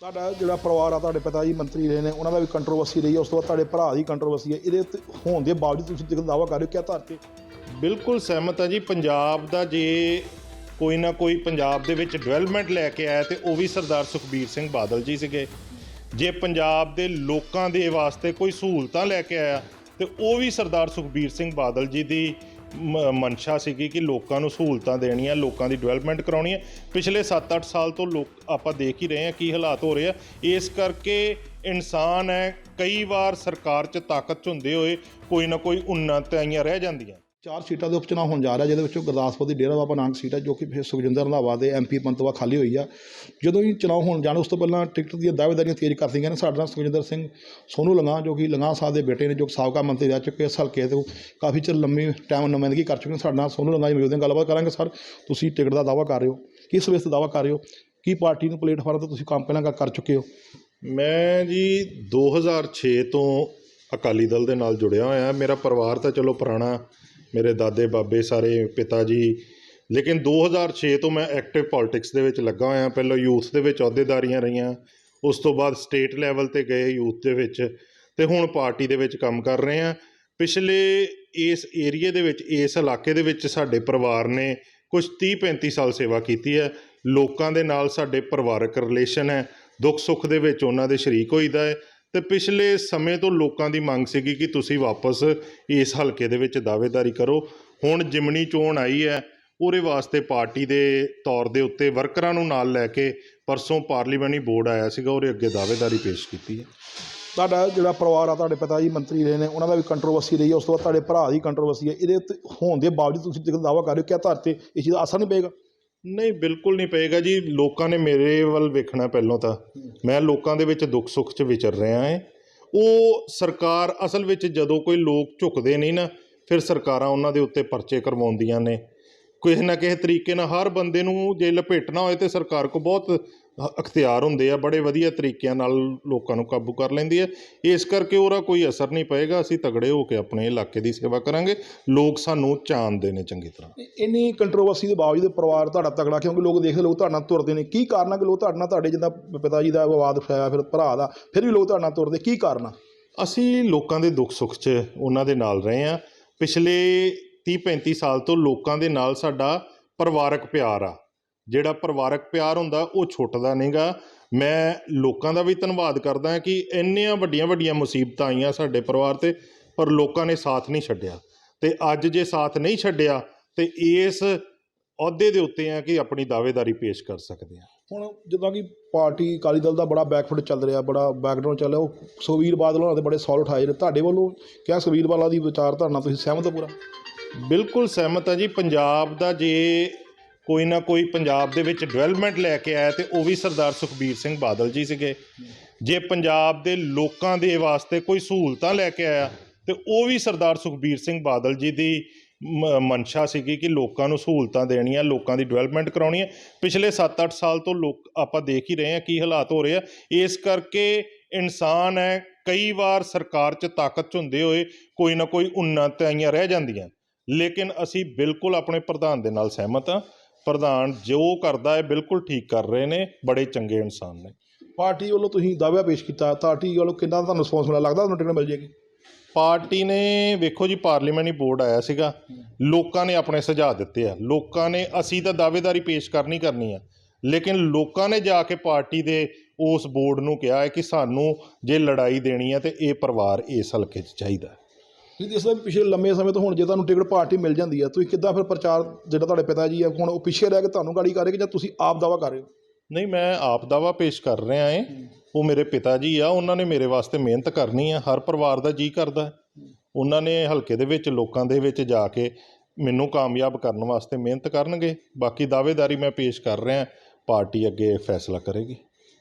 ਤੁਹਾਡਾ ਜਿਹੜਾ ਪਰਿਵਾਰ ਆ, ਤੁਹਾਡੇ ਪਿਤਾ ਜੀ ਮੰਤਰੀ ਰਹੇ ਨੇ, ਉਹਨਾਂ ਦਾ ਵੀ ਕੰਟਰੋਵਰਸੀ ਰਹੀ ਹੈ, ਉਸ ਤੋਂ ਬਾਅਦ ਤੁਹਾਡੇ ਭਰਾ ਦੀ ਕੰਟਰੋਵਰਸੀ ਹੈ। ਇਹਦੇ ਉੱਤੇ ਹੋਣ ਦੇ ਬਾਵਜੂਦ ਤੁਸੀਂ ਜਿਹੜਾ ਦਾਅਵਾ ਕਰ ਰਹੇ ਹੋ, ਕਿਆ ਧਾਰ ਤੇ ਬਿਲਕੁਲ ਸਹਿਮਤ ਆ ਜੀ, ਪੰਜਾਬ ਦਾ ਜੇ ਕੋਈ ਨਾ ਕੋਈ ਪੰਜਾਬ ਦੇ ਵਿੱਚ ਡਿਵੈਲਪਮੈਂਟ ਲੈ ਕੇ ਆਇਆ ਤੇ ਉਹ ਵੀ ਸਰਦਾਰ ਸੁਖਬੀਰ ਸਿੰਘ ਬਾਦਲ ਜੀ ਸੀਗੇ। ਜੇ ਪੰਜਾਬ ਦੇ ਲੋਕਾਂ ਦੇ ਵਾਸਤੇ ਕੋਈ ਸਹੂਲਤਾਂ ਲੈ ਕੇ ਆਇਆ, ਤੇ ਉਹ ਵੀ ਸਰਦਾਰ ਸੁਖਬੀਰ ਸਿੰਘ ਬਾਦਲ ਜੀ ਦੀ ਮਨਸ਼ਾ ਸੀਗੀ ਕਿ ਲੋਕਾਂ ਨੂੰ ਸਹੂਲਤਾਂ ਦੇਣੀਆਂ, ਲੋਕਾਂ ਦੀ ਡਿਵੈਲਪਮੈਂਟ ਕਰਾਉਣੀ ਹੈ। ਪਿਛਲੇ 7-8 ਸਾਲ ਤੋਂ ਲੋਕ ਆਪਾਂ ਦੇਖ ਹੀ ਰਹੇ ਹਾਂ ਕੀ ਹਾਲਾਤ ਹੋ ਰਹੇ ਆ। ਇਸ ਕਰਕੇ ਇਨਸਾਨ ਹੈ, ਕਈ ਵਾਰ ਸਰਕਾਰ 'ਚ ਤਾਕਤ 'ਚ ਹੁੰਦੇ ਹੋਏ ਕੋਈ ਨਾ ਕੋਈ ਉਨਤਾਈਆਂ ਰਹਿ ਜਾਂਦੀਆਂ। ਚਾਰ ਸੀਟਾਂ ਦੇ ਉਪਚੁਣਾਵ ਹੋਣ ਜਾ ਰਿਹਾ, ਜਿਹਦੇ ਵਿੱਚੋਂ ਗੁਰਦਾਸਪੁਰ ਦੀ ਡੇਰਾ ਬਾਬਾ ਨਾਨਕ ਸੀਟ ਹੈ, ਜੋ ਕਿ ਫਿਰ ਸੁਖਜਿੰਦਰ ਰੰਧਾਵਾ ਦੇ ਐਮਪੀ ਪੰਤਵਾ ਖਾਲੀ ਹੋਈ ਆ। ਜਦੋਂ ਹੀ ਚੁਣਾਵ ਹੋਣ ਜਾਣ, ਉਸ ਤੋਂ ਪਹਿਲਾਂ ਟਿਕਟ ਦੀਆਂ ਦਾਅਵੇਦਾਰੀਆਂ ਤੇਜ਼ ਕਰ ਦਿੱਤੀਆਂ ਨੇ। ਸਾਡੇ ਨਾਲ ਸੁਖਜਿੰਦਰ ਸਿੰਘ ਸੋਨੂ ਲੰਗਾ, ਜੋ ਕਿ ਲੰਗਾ ਸਾਹਿਬ ਦੇ ਬੇਟੇ ਨੇ, ਜੋ ਕਿ ਸਾਬਕਾ ਮੰਤਰੀ ਰਹਿ ਚੁੱਕੇ ਇਸ ਹਲਕੇ ਤੋਂ, ਕਾਫੀ ਚਿਰ ਲੰਮੀ ਟਾਈਮ ਨੁਮਾਇੰਦਗੀ ਕਰ ਚੁੱਕੇ ਨੇ। ਸਾਡੇ ਨਾਲ ਸੋਨੂ ਲੰਗਾ ਜੀ ਮੌਜੂਦ ਨੇ। ਗੱਲਬਾਤ ਕਰਾਂਗੇ, ਸਰ, ਤੁਸੀਂ ਟਿਕਟ ਦਾ ਦਾਅਵਾ ਕਰ ਰਹੇ ਹੋ। ਕਿਸ ਵੇਸ ਤੇ ਦਾਅਵਾ ਕਰ ਰਹੇ ਹੋ? ਕੀ ਪਾਰਟੀ ਨੂੰ ਪਲੇਟਫਾਰਮ ਤੇ ਤੁਸੀਂ ਕੰਮ ਪਹਿਲਾਂ ਕਰ ਚੁੱਕੇ ਹੋ? ਮੈਂ ਜੀ 2006 ਤੋਂ ਅਕਾਲੀ ਦਲ ਦੇ ਨਾਲ ਜੁੜਿਆ ਹੋਇਆ। ਮੇਰਾ ਪਰਿਵਾਰ ਤਾਂ ਚਲੋ ਪੁਰਾਣਾ ਮੇਰੇ ਦਾਦੇ, ਬਾਬੇ, ਸਾਰੇ ਪਿਤਾ ਜੀ। ਲੇਕਿਨ 2006 ਤੋਂ ਮੈਂ ਐਕਟਿਵ ਪੋਲਿਟਿਕਸ ਦੇ ਵਿੱਚ ਲੱਗਾ ਹੋਇਆ। ਪਹਿਲਾਂ ਯੂਥ ਦੇ ਵਿੱਚ ਅਹੁਦੇਦਾਰੀਆਂ ਰਹੀਆਂ। ਉਸ ਤੋਂ ਬਾਅਦ ਸਟੇਟ ਲੈਵਲ ਤੇ ਗਏ ਯੂਥ ਦੇ ਵਿੱਚ ਤੇ ਹੁਣ ਪਾਰਟੀ ਦੇ ਵਿੱਚ ਕੰਮ ਕਰ ਰਹੇ ਹਾਂ। ਪਿਛਲੇ ਇਸ ਏਰੀਏ ਦੇ ਵਿੱਚ, ਇਸ ਇਲਾਕੇ ਦੇ ਵਿੱਚ ਸਾਡੇ ਪਰਿਵਾਰ ਨੇ ਕੁਝ 30 35 ਸਾਲ ਸੇਵਾ ਕੀਤੀ ਹੈ। ਲੋਕਾਂ ਦੇ ਨਾਲ ਸਾਡੇ ਪਰਿਵਾਰਕ ਰਿਲੇਸ਼ਨ ਹੈ। ਦੁੱਖ ਸੁੱਖ ਦੇ ਵਿੱਚ ਉਹਨਾਂ ਦੇ ਸ਼ਰੀਕ ਹੋਈਦਾ ਹੈ। ਤੇ ਪਿਛਲੇ ਸਮੇਂ ਤੋਂ ਲੋਕਾਂ ਦੀ ਮੰਗ ਸੀਗੀ ਕਿ ਤੁਸੀਂ ਵਾਪਸ ਇਸ ਹਲਕੇ ਦੇ ਵਿੱਚ ਦਾਅਵੇਦਾਰੀ ਕਰੋ। ਹੁਣ ਜਿਮਣੀ ਚੋਣ ਆਈ ਹੈ, ਉਹਦੇ ਵਾਸਤੇ ਪਾਰਟੀ ਦੇ ਤੌਰ ਦੇ ਉੱਤੇ ਵਰਕਰਾਂ ਨੂੰ ਨਾਲ ਲੈ ਕੇ ਪਰਸੋਂ ਪਾਰਲੀਮਾਨੀ ਬੋਰਡ ਆਇਆ ਸੀਗਾ, ਉਹਦੇ ਅੱਗੇ ਦਾਅਵੇਦਾਰੀ ਪੇਸ਼ ਕੀਤੀ ਹੈ। ਤੁਹਾਡਾ ਜਿਹੜਾ ਪਰਿਵਾਰ ਆ, ਤੁਹਾਡੇ ਪਿਤਾ ਜੀ ਮੰਤਰੀ ਰਹੇ ਨੇ, ਉਹਨਾਂ ਦਾ ਵੀ ਕੰਟਰੋਵਰਸੀ ਰਹੀ ਹੈ, ਉਸ ਤੋਂ ਬਾਅਦ ਤੁਹਾਡੇ ਭਰਾ ਦੀ ਕੰਟਰੋਵਰਸੀ ਹੈ। ਇਹਦੇ ਉੱਤੇ ਹੋਣ ਦੇ ਬਾਵਜੂਦ ਤੁਸੀਂ ਜਿਹੜਾ ਦਾਅਵਾ ਕਰ ਰਹੇ ਹੋ, ਕਿਆ ਧਾਰ ਤੇ ਇਸ ਚੀਜ਼ ਦਾ ਅਸਰ ਨਹੀਂ ਪਏਗਾ? ਨਹੀਂ, ਬਿਲਕੁਲ ਨਹੀਂ ਪਏਗਾ ਜੀ। ਲੋਕਾਂ ਨੇ ਮੇਰੇ ਵੱਲ ਵੇਖਣਾ ਪਹਿਲਾਂ ਤਾਂ। ਮੈਂ ਲੋਕਾਂ ਦੇ ਵਿੱਚ ਦੁੱਖ ਸੁੱਖ 'ਚ ਵਿਚਰ ਰਿਹਾ ਹਾਂ। ਉਹ ਸਰਕਾਰ ਅਸਲ ਵਿੱਚ ਜਦੋਂ ਕੋਈ ਲੋਕ ਝੁਕਦੇ ਨਹੀਂ ਨਾ, ਫਿਰ ਸਰਕਾਰਾਂ ਉਹਨਾਂ ਦੇ ਉੱਤੇ ਪਰਚੇ ਕਰਵਾਉਂਦੀਆਂ ਨੇ। ਕਿਸੇ ਨਾ ਕਿਸੇ ਤਰੀਕੇ ਨਾਲ ਹਰ ਬੰਦੇ ਨੂੰ ਜੇ ਲਪੇਟਣਾ ਹੋਏ ਤੇ ਸਰਕਾਰ ਕੋ ਬਹੁਤ ਅਖਤਿਆਰ ਹੁੰਦੇ ਆ ਬੜੇ ਵਧੀਆ ਤਰੀਕਿਆਂ ਨਾਲ ਲੋਕਾਂ ਨੂੰ ਕਾਬੂ ਕਰ ਲੈਂਦੀ ਹੈ ਇਸ ਕਰਕੇ ਉਹਦਾ ਕੋਈ ਅਸਰ ਨਹੀਂ ਪਏਗਾ ਅਸੀਂ ਤਗੜੇ ਹੋ ਕੇ ਆਪਣੇ ਇਲਾਕੇ ਦੀ ਸੇਵਾ ਕਰਾਂਗੇ। ਲੋਕ ਸਾਨੂੰ ਚਾਹੁੰਦੇ ਨੇ ਚੰਗੀ ਤਰ੍ਹਾਂ। ਇੰਨੀ ਕੰਟਰੋਵਰਸੀ ਦੇ ਬਾਵਜੂਦ ਪਰਿਵਾਰ ਤੁਹਾਡਾ ਤਗੜਾ ਕਿਉਂਕਿ ਲੋਕ ਦੇਖਦੇ ਲੋਕ ਤੁਹਾਡੇ ਨਾਲ ਤੁਰਦੇ ਨੇ। ਕੀ ਕਾਰਨ ਆ ਕਿ ਲੋਕ ਤੁਹਾਡੇ ਨਾਲ ਤੁਹਾਡੇ ਜਿੱਦਾਂ ਪਿਤਾ ਜੀ ਦਾ ਵਿਵਾਦ ਫਾਇਆ ਫਿਰ ਭਰਾ ਦਾ ਫਿਰ ਵੀ ਲੋਕ ਤੁਹਾਡੇ ਨਾਲ ਤੁਰਦੇ? ਕੀ ਕਾਰਨ ਆ? ਅਸੀਂ ਲੋਕਾਂ ਦੇ ਦੁੱਖ ਸੁੱਖ 'ਚ ਉਹਨਾਂ ਦੇ ਨਾਲ ਰਹੇ ਹਾਂ। ਪਿਛਲੇ 30 35 ਸਾਲ ਤੋਂ ਲੋਕਾਂ ਦੇ ਨਾਲ ਸਾਡਾ ਪਰਿਵਾਰਕ ਪਿਆਰ ਆ। ਜਿਹੜਾ ਪਰਿਵਾਰਕ ਪਿਆਰ ਹੁੰਦਾ ਉਹ ਛੁੱਟਦਾ ਨਹੀਂਗਾ। ਮੈਂ ਲੋਕਾਂ ਦਾ ਵੀ ਧੰਨਵਾਦ ਕਰਦਾ ਕਿ ਇੰਨੀਆਂ ਵੱਡੀਆਂ ਵੱਡੀਆਂ ਮੁਸੀਬਤਾਂ ਆਈਆਂ ਸਾਡੇ ਪਰਿਵਾਰ ਤੇ ਪਰ ਲੋਕਾਂ ਨੇ ਸਾਥ ਨਹੀਂ ਛੱਡਿਆ। ਤੇ ਅੱਜ ਜੇ ਸਾਥ ਨਹੀਂ ਛੱਡਿਆ ਤੇ ਇਸ ਅਹੁਦੇ ਦੇ ਉੱਤੇ ਆ ਕਿ ਆਪਣੀ ਦਾਅਵੇਦਾਰੀ ਪੇਸ਼ ਕਰ ਸਕਦੇ ਆ। ਹੁਣ ਜਿੱਦਾਂ ਕਿ ਪਾਰਟੀ ਅਕਾਲੀ ਦਲ ਦਾ ਬੜਾ ਬੈਕਫੁੱਟ ਚੱਲ ਰਿਹਾ ਬੜਾ ਬੈਕਗ੍ਰਾਉਂਡ ਚੱਲ ਰਿਹਾ ਉਹ ਸੁਖਬੀਰ ਬਾਦਲ ਹੋਣਾ ਦੇ ਬੜੇ ਸਵਾਲ ਉਠਾਏ ਨੇ। ਤੁਹਾਡੇ ਵੱਲੋਂ ਕਿਆ ਸੁਖਬੀਰ ਬਾਦਲ ਦੀ ਵਿਚਾਰਧਾਰਨਾ ਤੁਸੀਂ ਸਹਿਮਤ ਹੋ ਪੂਰਾ? ਬਿਲਕੁਲ ਸਹਿਮਤ ਆ ਜੀ। ਪੰਜਾਬ ਦਾ ਜੇ ਕੋਈ ਨਾ ਕੋਈ ਪੰਜਾਬ ਦੇ ਵਿੱਚ ਡਿਵੈਲਪਮੈਂਟ ਲੈ ਕੇ ਆਇਆ ਤੇ ਉਹ ਵੀ ਸਰਦਾਰ ਸੁਖਬੀਰ ਸਿੰਘ ਬਾਦਲ ਜੀ ਸੀਗੇ। ਜੇ ਪੰਜਾਬ ਦੇ ਲੋਕਾਂ ਦੇ ਵਾਸਤੇ ਕੋਈ ਸਹੂਲਤਾਂ ਲੈ ਕੇ ਆਇਆ ਤੇ ਉਹ ਵੀ ਸਰਦਾਰ ਸੁਖਬੀਰ ਸਿੰਘ ਬਾਦਲ ਜੀ ਦੀ ਮ- ਮਨਸ਼ਾ ਸੀਗੀ ਕਿ ਲੋਕਾਂ ਨੂੰ ਸਹੂਲਤਾਂ ਦੇਣੀਆਂ, ਲੋਕਾਂ ਦੀ ਡਿਵੈਲਪਮੈਂਟ ਕਰਾਉਣੀ ਹੈ। ਪਿਛਲੇ 7-8 ਸਾਲ ਤੋਂ ਲੋਕ ਆਪਾਂ ਦੇਖ ਹੀ ਰਹੇ ਹਾਂ ਕੀ ਹਾਲਾਤ ਹੋ ਰਹੇ ਆ। ਇਸ ਕਰਕੇ ਇਨਸਾਨ ਹੈ, ਕਈ ਵਾਰ ਸਰਕਾਰ 'ਚ ਤਾਕਤ 'ਚ ਹੁੰਦੇ ਹੋਏ ਕੋਈ ਨਾ ਕੋਈ ਉਨਤਾਈਆਂ ਰਹਿ ਜਾਂਦੀਆਂ। ਲੇਕਿਨ ਅਸੀਂ ਬਿਲਕੁਲ ਆਪਣੇ ਪ੍ਰਧਾਨ ਦੇ ਨਾਲ ਸਹਿਮਤ ਹਾਂ। ਪ੍ਰਧਾਨ ਜੋ ਕਰਦਾ ਹੈ ਬਿਲਕੁਲ ਠੀਕ ਕਰ ਰਹੇ ਨੇ ਬੜੇ ਚੰਗੇ ਇਨਸਾਨ ਨੇ। ਪਾਰਟੀ ਵੱਲੋਂ ਤੁਸੀਂ ਦਾਅਵਾ ਪੇਸ਼ ਕੀਤਾ ਪਾਰਟੀ ਵੱਲੋਂ ਕਿੰਨਾ ਤੁਹਾਨੂੰ ਰਿਸਪੌਂਸ ਮਿਲਿਆ? ਲੱਗਦਾ ਤੁਹਾਨੂੰ ਟਿਕਟ ਮਿਲ ਜੇਗੀ ਪਾਰਟੀ ਨੇ ਵੇਖੋ ਜੀ ਪਾਰਲੀਮੈਂਟਰੀ ਬੋਰਡ ਆਇਆ ਸੀਗਾ। ਲੋਕਾਂ ਨੇ ਆਪਣੇ ਸੁਝਾਅ ਦਿੱਤੇ ਆ। ਲੋਕਾਂ ਨੇ ਅਸੀਂ ਤਾਂ ਦਾਅਵੇਦਾਰੀ ਪੇਸ਼ ਕਰਨੀ ਕਰਨੀ ਆ। ਲੇਕਿਨ ਲੋਕਾਂ ਨੇ ਜਾ ਕੇ ਪਾਰਟੀ ਦੇ ਉਸ ਬੋਰਡ ਨੂੰ ਕਿਹਾ ਹੈ ਕਿ ਸਾਨੂੰ ਜੇ ਲੜਾਈ ਦੇਣੀ ਹੈ ਤੇ ਇਹ ਪਰਿਵਾਰ ਇਸ ਹਲਕੇ 'ਚ ਚਾਹੀਦਾ। ਤੁਸੀਂ ਦੱਸੋ ਵੀ ਪਿਛਲੇ ਲੰਮੇ ਸਮੇਂ ਤੋਂ ਹੁਣ ਜੇ ਤੁਹਾਨੂੰ ਟਿਕਟ ਪਾਰਟੀ ਮਿਲ ਜਾਂਦੀ ਹੈ ਤੁਸੀਂ ਕਿੱਦਾਂ ਫਿਰ ਪ੍ਰਚਾਰ ਜਿਹੜਾ ਤੁਹਾਡੇ ਪਿਤਾ ਜੀ ਆ ਹੁਣ ਉਹ ਪਿੱਛੇ ਰਹਿ ਕੇ ਤੁਹਾਨੂੰ ਗਾੜੀ ਕਰ ਰਹੇ ਕਿ ਜਾਂ ਤੁਸੀਂ ਆਪ ਦਾਅਵਾ ਕਰ ਰਹੇ ਹੋ? ਨਹੀਂ ਮੈਂ ਆਪ ਦਾਵਾ ਪੇਸ਼ ਕਰ ਰਿਹਾ ਏ। ਉਹ ਮੇਰੇ ਪਿਤਾ ਜੀ ਆ ਉਹਨਾਂ ਨੇ ਮੇਰੇ ਵਾਸਤੇ ਮਿਹਨਤ ਕਰਨੀ ਆ ਹਰ ਪਰਿਵਾਰ ਦਾ ਜੀ ਕਰਦਾ। ਉਹਨਾਂ ਨੇ ਹਲਕੇ ਦੇ ਵਿੱਚ ਲੋਕਾਂ ਦੇ ਵਿੱਚ ਜਾ ਕੇ ਮੈਨੂੰ ਕਾਮਯਾਬ ਕਰਨ ਵਾਸਤੇ ਮਿਹਨਤ ਕਰਨਗੇ। ਬਾਕੀ ਦਾਅਵੇਦਾਰੀ ਮੈਂ ਪੇਸ਼ ਕਰ ਰਿਹਾ ਪਾਰਟੀ ਅੱਗੇ ਫੈਸਲਾ ਕਰੇਗੀ।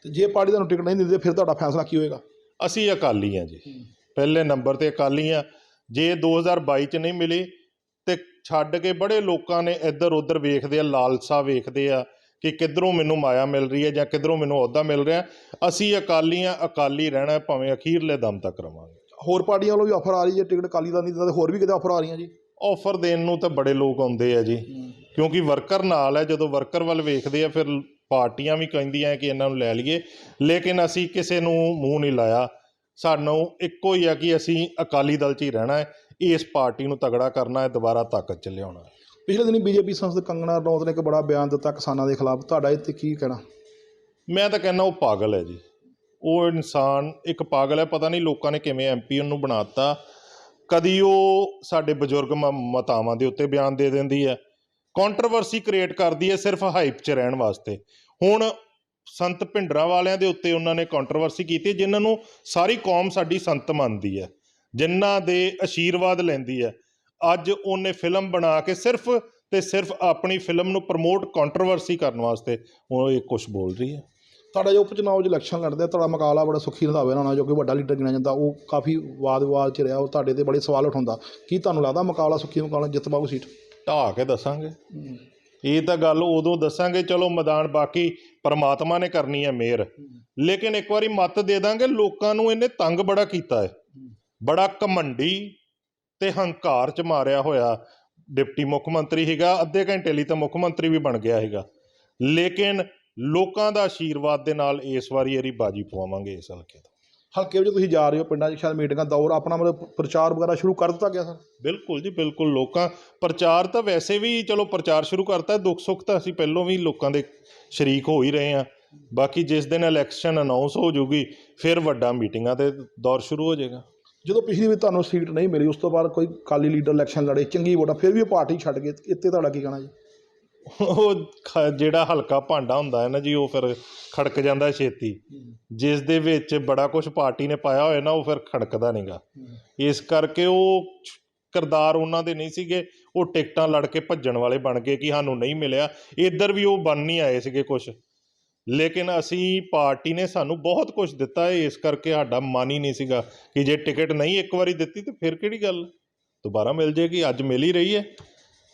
ਤੇ ਜੇ ਪਾਰਟੀ ਤੁਹਾਨੂੰ ਟਿਕਟ ਨਹੀਂ ਦਿੰਦੀ ਫਿਰ ਤੁਹਾਡਾ ਫੈਸਲਾ ਕੀ ਹੋਏਗਾ? ਅਸੀਂ ਅਕਾਲੀ ਆ ਜੀ। ਪਹਿਲੇ ਨੰਬਰ ਤੇ ਅਕਾਲੀ ਆ ਜੇ 2022 ਚ ਨਹੀਂ ਮਿਲੀ ਤੇ ਛੱਡ ਕੇ ਬੜੇ ਲੋਕਾਂ ਨੇ ਇੱਧਰ ਉੱਧਰ ਵੇਖਦੇ ਆ ਲਾਲਸਾ ਵੇਖਦੇ ਆ ਕਿ ਕਿੱਧਰੋਂ ਮੈਨੂੰ ਮਾਇਆ ਮਿਲ ਰਹੀ ਹੈ ਜਾਂ ਕਿੱਧਰੋਂ ਮੈਨੂੰ ਅਹੁਦਾ ਮਿਲ ਰਿਹਾ। ਅਸੀਂ ਅਕਾਲੀ ਆ ਅਕਾਲੀ ਰਹਿਣਾ ਭਾਵੇਂ ਅਖੀਰਲੇ ਦਮ ਤੱਕ ਰਵਾਂਗੇ। ਹੋਰ ਪਾਰਟੀਆਂ ਵੱਲੋਂ ਵੀ ਆਫਰ ਆ ਰਹੀ ਹੈ ਟਿਕਟ ਅਕਾਲੀ ਦਾ ਨਹੀਂ ਦਿੰਦਾ ਤੇ ਹੋਰ ਵੀ ਕਿਤੇ ਆਫਰ ਆ ਰਹੀਆਂ ਜੀ? ਆਫਰ ਦੇਣ ਨੂੰ ਤਾਂ ਬੜੇ ਲੋਕ ਆਉਂਦੇ ਆ ਜੀ। ਕਿਉਂਕਿ ਵਰਕਰ ਨਾਲ ਹੈ ਜਦੋਂ ਵਰਕਰ ਵੱਲ ਵੇਖਦੇ ਆ ਫਿਰ ਪਾਰਟੀਆਂ ਵੀ ਕਹਿੰਦੀਆਂ ਕਿ ਇਹਨਾਂ ਨੂੰ ਲੈ ਲਈਏ। ਲੇਕਿਨ ਅਸੀਂ ਕਿਸੇ ਨੂੰ ਮੂੰਹ ਨਹੀਂ ਲਾਇਆ। ਸਾਨੂੰ ਇੱਕੋ ਹੀ ਆ ਕਿ ਅਸੀਂ ਅਕਾਲੀ ਦਲ 'ਚ ਹੀ ਰਹਿਣਾ ਹੈ ਇਸ ਪਾਰਟੀ ਨੂੰ ਤਗੜਾ ਕਰਨਾ ਹੈ ਦੁਬਾਰਾ ਤਾਕਤ 'ਚ ਲਿਆਉਣਾ ਹੈ। ਪਿਛਲੇ ਦਿਨੀ ਬੀਜੇਪੀ ਸੰਸਦ ਕੰਗਣਾ ਰਣੌਤ ਨੇ ਇੱਕ ਬੜਾ ਬਿਆਨ ਦਿੱਤਾ ਕਿਸਾਨਾਂ ਦੇ ਖਿਲਾਫ। ਤੁਹਾਡਾ ਇਹ ਤੇ ਕੀ ਕਹਿਣਾ? ਮੈਂ ਤਾਂ ਕਹਿੰਦਾ ਉਹ ਪਾਗਲ ਹੈ ਜੀ। ਉਹ ਇਨਸਾਨ ਇੱਕ ਪਾਗਲ ਹੈ ਪਤਾ ਨਹੀਂ ਲੋਕਾਂ ਨੇ ਕਿਵੇਂ ਐਮਪੀ ਉਹਨੂੰ ਬਣਾਤਾ। ਕਦੀ ਉਹ ਸਾਡੇ ਬਜ਼ੁਰਗ ਮਤਾਵਾਂ ਦੇ ਉੱਤੇ ਬਿਆਨ ਦੇ ਦਿੰਦੀ ਹੈ। ਕੰਟਰੋਵਰਸੀ ਕ੍ਰੀਏਟ ਕਰਦੀ ਹੈ ਸਿਰਫ ਹਾਈਪ 'ਚ ਰਹਿਣ ਵਾਸਤੇ। ਹੁਣ ਸੰਤ ਭਿੰਡਰਾਂ ਵਾਲਿਆਂ ਦੇ ਉੱਤੇ ਉਹਨਾਂ ਨੇ ਕੰਟਰੋਵਰਸੀ ਕੀਤੀ ਜਿਨ੍ਹਾਂ ਨੂੰ ਸਾਰੀ ਕੌਮ ਸਾਡੀ ਸੰਤ ਮੰਨਦੀ ਹੈ ਜਿਨ੍ਹਾਂ ਦੇ ਆਸ਼ੀਰਵਾਦ ਲੈਂਦੀ ਹੈ। ਅੱਜ ਉਹਨੇ ਫਿਲਮ ਬਣਾ ਕੇ ਸਿਰਫ ਤੇ ਸਿਰਫ ਆਪਣੀ ਫਿਲਮ ਨੂੰ ਪ੍ਰਮੋਟ ਕੰਟਰੋਵਰਸੀ ਕਰਨ ਵਾਸਤੇ ਉਹ ਇਹ ਕੁਝ ਬੋਲ ਰਹੀ ਹੈ। ਤੁਹਾਡਾ ਜੋ ਉਪ ਚੁਣਾਵ 'ਚ ਇਲੈਕਸ਼ਨ ਲੜਦੇ ਤੁਹਾਡਾ ਮੁਕਾਬਲਾ ਬੜਾ ਸੁਖੀ ਰੰਧਾਵੇ ਨਾਲ ਜੋ ਕਿ ਵੱਡਾ ਲੀਡਰ ਗਿਣਿਆ ਜਾਂਦਾ ਉਹ ਕਾਫੀ ਵਾਦ ਵਿਵਾਦ 'ਚ ਰਿਹਾ ਉਹ ਤੁਹਾਡੇ ਤੇ ਬੜੇ ਸਵਾਲ ਉਠਾਉਂਦਾ। ਕੀ ਤੁਹਾਨੂੰ ਲੱਗਦਾ ਮੁਕਾਬਲਾ ਸੁਖੀ ਮੁਕਾਬਲਾ ਜਿੱਤ ਪਾਊ ਸੀਟ? ਢਾਹ ਕੇ ਦੱਸਾਂਗੇ। ਇਹ ਤਾਂ ਗੱਲ ਉਦੋਂ ਦੱਸਾਂਗੇ ਚਲੋ ਮੈਦਾਨ ਬਾਕੀ ਪਰਮਾਤਮਾ ਨੇ ਕਰਨੀ ਹੈ ਮਿਹਰ। ਲੇਕਿਨ ਇੱਕ ਵਾਰੀ ਮੱਤ ਦੇ ਦਾਂਗੇ ਲੋਕਾਂ ਨੂੰ ਇਹਨੇ ਤੰਗ ਬੜਾ ਕੀਤਾ ਹੈ। ਬੜਾ ਘਮੰਡੀ ਤੇ ਹੰਕਾਰ ਚ ਮਾਰਿਆ ਹੋਇਆ ਡਿਪਟੀ ਮੁੱਖ ਮੰਤਰੀ ਹੈਗਾ ਅੱਧੇ ਘੰਟੇ ਲਈ ਤਾਂ ਮੁੱਖ ਮੰਤਰੀ ਵੀ ਬਣ ਗਿਆ ਹੈਗਾ ਲੇਕਿਨ ਲੋਕਾਂ ਦਾ ਆਸ਼ੀਰਵਾਦ ਦੇ ਨਾਲ ਇਸ ਵਾਰੀ ਇਹਦੀ ਬਾਜੀ ਪਵਾਵਾਂਗੇ ਇਸ ਹਲਕੇ ਤੋਂ। ਹਲਕੇ ਵਿੱਚ ਤੁਸੀਂ ਜਾ ਰਹੇ ਹੋ ਪਿੰਡਾਂ 'ਚ ਸ਼ਾਇਦ ਮੀਟਿੰਗਾਂ ਦੌਰ ਆਪਣਾ ਮਤਲਬ ਪ੍ਰਚਾਰ ਵਗੈਰਾ ਸ਼ੁਰੂ ਕਰ ਦਿੱਤਾ ਗਿਆ ਸਰ? ਬਿਲਕੁਲ ਜੀ ਬਿਲਕੁਲ ਲੋਕਾਂ ਪ੍ਰਚਾਰ ਤਾਂ ਵੈਸੇ ਵੀ ਚਲੋ ਪ੍ਰਚਾਰ ਸ਼ੁਰੂ ਕਰਤਾ ਦੁੱਖ ਸੁੱਖ ਤਾਂ ਅਸੀਂ ਪਹਿਲਾਂ ਵੀ ਲੋਕਾਂ ਦੇ ਸ਼ਰੀਕ ਹੋ ਹੀ ਰਹੇ ਹਾਂ। ਬਾਕੀ ਜਿਸ ਦਿਨ ਇਲੈਕਸ਼ਨ ਅਨਾਉਂਸ ਹੋ ਜੂਗੀ ਫਿਰ ਵੱਡਾ ਮੀਟਿੰਗਾਂ ਤੇ ਦੌਰ ਸ਼ੁਰੂ ਹੋ ਜਾਏਗਾ। ਜਦੋਂ ਪਿਛਲੀ ਵਾਰ ਤੁਹਾਨੂੰ ਸੀਟ ਨਹੀਂ ਮਿਲੀ ਉਸ ਤੋਂ ਬਾਅਦ ਕੋਈ ਕਾਲੀ ਲੀਡਰ ਇਲੈਕਸ਼ਨ ਲੜੇ ਚੰਗੀ ਵੋਟਾਂ ਫਿਰ ਵੀ ਉਹ ਪਾਰਟੀ ਛੱਡ ਗਏ ਇੱਥੇ ਤੁਹਾਡਾ ਕੀ ਕਹਿਣਾ ਜੀ? ਉਹ ਜਿਹੜਾ ਹਲਕਾ ਭਾਂਡਾ ਹੁੰਦਾ ਹੈ ਨਾ ਜੀ, ਉਹ ਫਿਰ ਖੜਕ ਜਾਂਦਾ ਛੇਤੀ। ਜਿਸ ਦੇ ਵਿੱਚ ਬੜਾ ਕੁਝ ਪਾਰਟੀ ਨੇ ਪਾਇਆ ਹੋਇਆ ਨਾ, ਉਹ ਫਿਰ ਖੜਕਦਾ ਨਹੀਂਗਾ ਇਸ ਕਰਕੇ ਉਹ ਕਿਰਦਾਰ ਉਹਨਾਂ ਦੇ ਨਹੀਂ ਸੀਗੇ। ਉਹ ਟਿਕਟਾਂ ਲੜ ਕੇ ਭੱਜਣ ਵਾਲੇ ਬਣ ਗਏ ਕਿ ਸਾਨੂੰ ਨਹੀਂ ਮਿਲਿਆ। ਇੱਧਰ ਵੀ ਉਹ ਬਣ ਨਹੀਂ ਆਏ ਸੀਗੇ ਕੁਝ ਲੇਕਿਨ ਅਸੀਂ ਪਾਰਟੀ ਨੇ ਸਾਨੂੰ ਬਹੁਤ ਕੁਝ ਦਿੱਤਾ ਹੈ। ਇਸ ਕਰਕੇ ਸਾਡਾ ਮਨ ਹੀ ਨਹੀਂ ਸੀਗਾ ਕਿ ਜੇ ਟਿਕਟ ਨਹੀਂ ਇੱਕ ਵਾਰੀ ਦਿੱਤੀ, ਤੇ ਫਿਰ ਕਿਹੜੀ ਗੱਲ? ਦੁਬਾਰਾ ਮਿਲ ਜੇਗੀ, ਅੱਜ ਮਿਲ ਹੀ ਰਹੀ ਹੈ।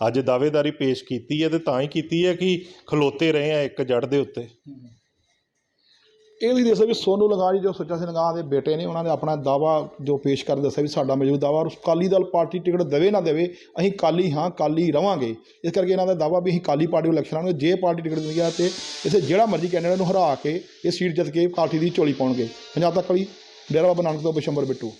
ਅੱਜ ਦਾਅਵੇਦਾਰੀ ਪੇਸ਼ ਕੀਤੀ ਹੈ ਤੇ ਤਾਂ ਹੀ ਕੀਤੀ ਹੈ ਕਿ ਖਲੋਤੇ ਰਹੇ ਆ ਇੱਕ ਜੜ ਦੇ ਉੱਤੇ। ਇਹ ਵੀ ਦੱਸਿਆ ਵੀ ਸੋਨੂ ਲੰਗਾ ਜੀ ਜੋ ਸੁੱਚਾ ਸਿੰਘ ਲੰਗਾ ਦੇ ਬੇਟੇ ਨੇ, ਉਹਨਾਂ ਨੇ ਆਪਣਾ ਦਾਵਾ ਜੋ ਪੇਸ਼ ਕਰ ਦੱਸਿਆ ਵੀ ਸਾਡਾ ਮੌਜੂਦ ਦਾਵਾ ਔਰ ਕਾਲੀ ਦਲ ਪਾਰਟੀ ਟਿਕਟ ਦੇਵੇ ਨਾ ਦੇਵੇ, ਅਸੀਂ ਕਾਲੀ ਹਾਂ ਕਾਲੀ ਰਵਾਂਗੇ। ਇਸ ਕਰਕੇ ਇਹਨਾਂ ਦਾ ਦਾਵਾ ਵੀ ਅਸੀਂ ਕਾਲੀ ਪਾਰਟੀ ਨੂੰ ਇਲੈਕਸ਼ਨ ਲੜਾਂਗੇ ਜੇ ਪਾਰਟੀ ਟਿਕਟ ਦਿੰਦੀ ਆ ਤੇ ਇਸੇ ਜਿਹੜਾ ਮਰਜ਼ੀ ਕੈਂਡੀਡੇਟ ਨੂੰ ਹਰਾ ਕੇ ਇਹ ਸੀਟ ਜਿੱਤ ਕੇ ਪਾਰਟੀ ਦੀ ਝੋਲੀ ਪਾਉਣਗੇ। ਪੰਜਾਬ ਤੱਕ ਲਈ ਡੇਰਾ ਬਾਬਾ ਨਾਨਕ ਤੋਂ ਬਿਸ਼ੰਬਰ ਬਿੱਟੂ।